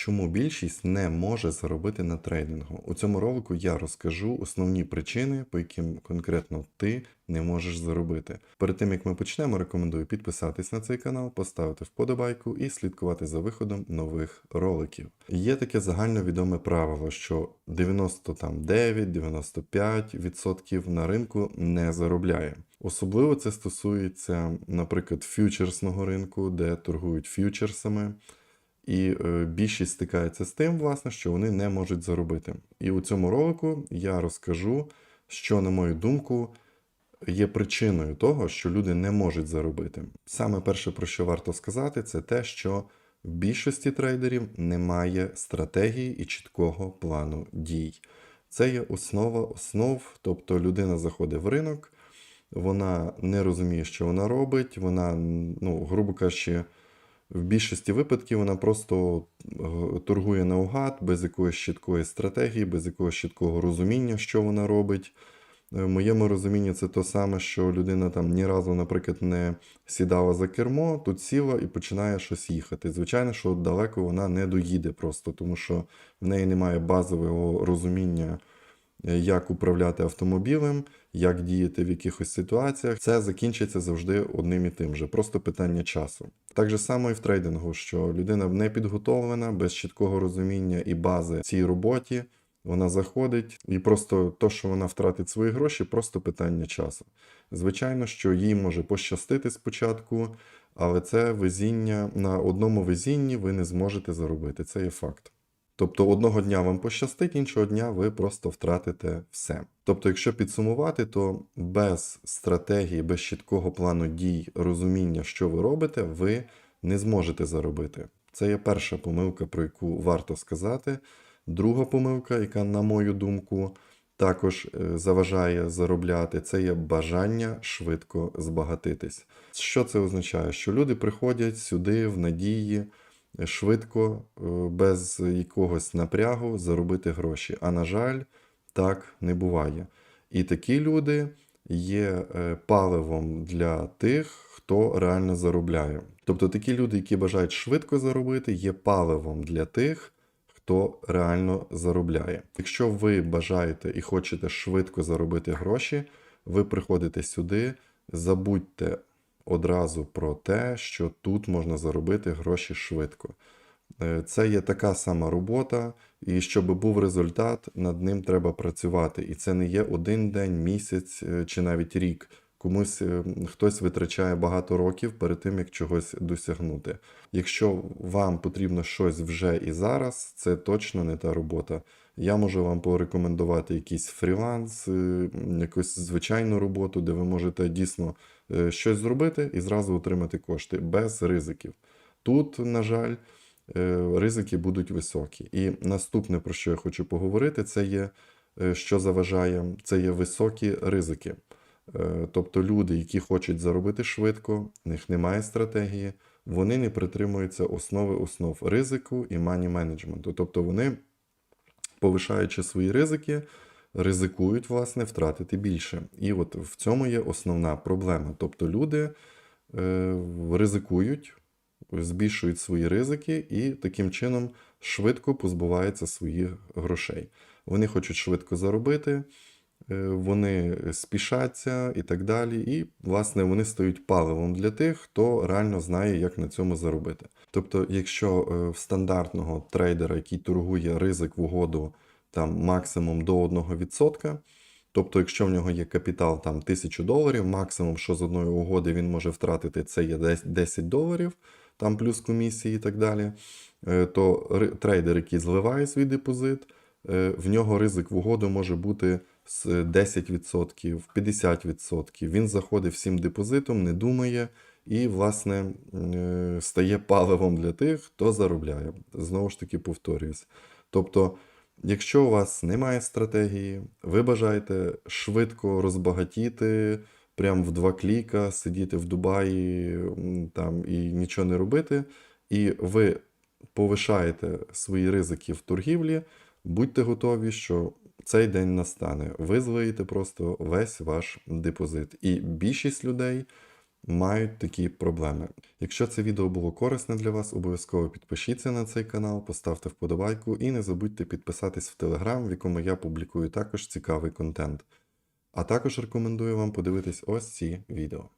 Чому більшість не може заробити на трейдингу? У цьому ролику я розкажу основні причини, по яким конкретно ти не можеш заробити. Перед тим як ми почнемо, рекомендую підписатись на цей канал, поставити вподобайку і слідкувати за виходом нових роликів. Є таке загальновідоме правило, що 99-95% на ринку не заробляє. Особливо це стосується, наприклад, фьючерсного ринку, де торгують фьючерсами. І е, більшість стикається з тим, власне, що вони не можуть заробити. І у цьому ролику я розкажу, що, на мою думку, є причиною того, що люди не можуть заробити. Саме перше, про що варто сказати, це те, що в більшості трейдерів немає стратегії і чіткого плану дій. Це є основа основ, тобто людина заходить в ринок, вона не розуміє, що вона робить, вона, ну, грубо кажучи, в більшості випадків вона просто е, торгує наугад, без якоїсь чіткої стратегії, без якогось чіткого розуміння, що вона робить. Е, В моєму розумінні це то саме, що людина там ні разу, наприклад, не сідала за кермо, тут сіла і починає щось їхати. Звичайно, що далеко вона не доїде просто, тому що в неї немає базового розуміння, як управляти автомобілем, як діяти в якихось ситуаціях. Це закінчиться завжди одним і тим же, просто питання часу. Так же само і в трейдингу, що людина не підготовлена, без чіткого розуміння і бази цій роботі. Вона заходить, і просто то, що вона втратить свої гроші, просто питання часу. Звичайно, що їй може пощастити спочатку, але це везіння на одному везінні ви не зможете заробити. Це є факт. Тобто одного дня вам пощастить, іншого дня ви просто втратите все. Тобто, якщо підсумувати, то без стратегії, без чіткого плану дій, розуміння, що ви робите, ви не зможете заробити. Це є перша помилка, про яку варто сказати. Друга помилка, яка, на мою думку, також е, заважає заробляти, це є бажання швидко збагатитись. Що це означає? Що люди приходять сюди в надії швидко, е, без якогось напрягу заробити гроші. А на жаль, так не буває. І такі люди є е, паливом для тих, хто реально заробляє. Тобто такі люди, які бажають швидко заробити, є паливом для тих, хто реально заробляє. Якщо ви бажаєте і хочете швидко заробити гроші, ви приходите сюди, забудьте одразу про те, що тут можна заробити гроші швидко. Е, Це є така сама робота, і щоб був результат, над ним треба працювати. І це не є один день, місяць е, чи навіть рік. Комусь е, хтось витрачає багато років перед тим, як чогось досягнути. Якщо вам потрібно щось вже і зараз, це точно не та робота. Я можу вам порекомендувати якийсь фріланс, якусь звичайну роботу, де ви можете дійсно щось зробити і зразу отримати кошти без ризиків. Тут, на жаль, е, ризики будуть високі. І наступне, про що я хочу поговорити, це є, е, що заважає, це є високі ризики. Е, Тобто люди, які хочуть заробити швидко, в них немає стратегії, вони не притримуються основи основ ризику і мані менеджменту. Тобто вони, повишаючи свої ризики, ризикують, власне, втратити більше. І от в цьому є основна проблема. Тобто люди е, ризикують, збільшують свої ризики і таким чином швидко позбуваються своїх грошей. Вони хочуть швидко заробити, е, вони спішаться і так далі. І, власне, вони стають паливом для тих, хто реально знає, як на цьому заробити. Тобто, якщо е, в стандартного трейдера, який торгує ризик в угоду там максимум до 1%, тобто, якщо в нього є капітал там 1000 доларів, максимум, що з одної угоди він може втратити, це є 10 доларів, там плюс комісії і так далі, е, то трейдер, який зливає свій депозит, е, в нього ризик в угоду може бути з 10%, 50%. Він заходить всім депозитом, не думає і, власне, е, стає паливом для тих, хто заробляє. Знову ж таки, повторююсь. Тобто, якщо у вас немає стратегії, ви бажаєте швидко розбагатіти, прям в два кліка, сидіти в Дубаї там, і нічого не робити, і ви повишаєте свої ризики в торгівлі, будьте готові, що цей день настане. Ви злиєте просто весь ваш депозит. І більшість людей мають такі проблеми. Якщо це відео було корисне для вас, обов'язково підпишіться на цей канал, поставте вподобайку і не забудьте підписатись в Телеграм, в якому я публікую також цікавий контент. А також рекомендую вам подивитись ось ці відео.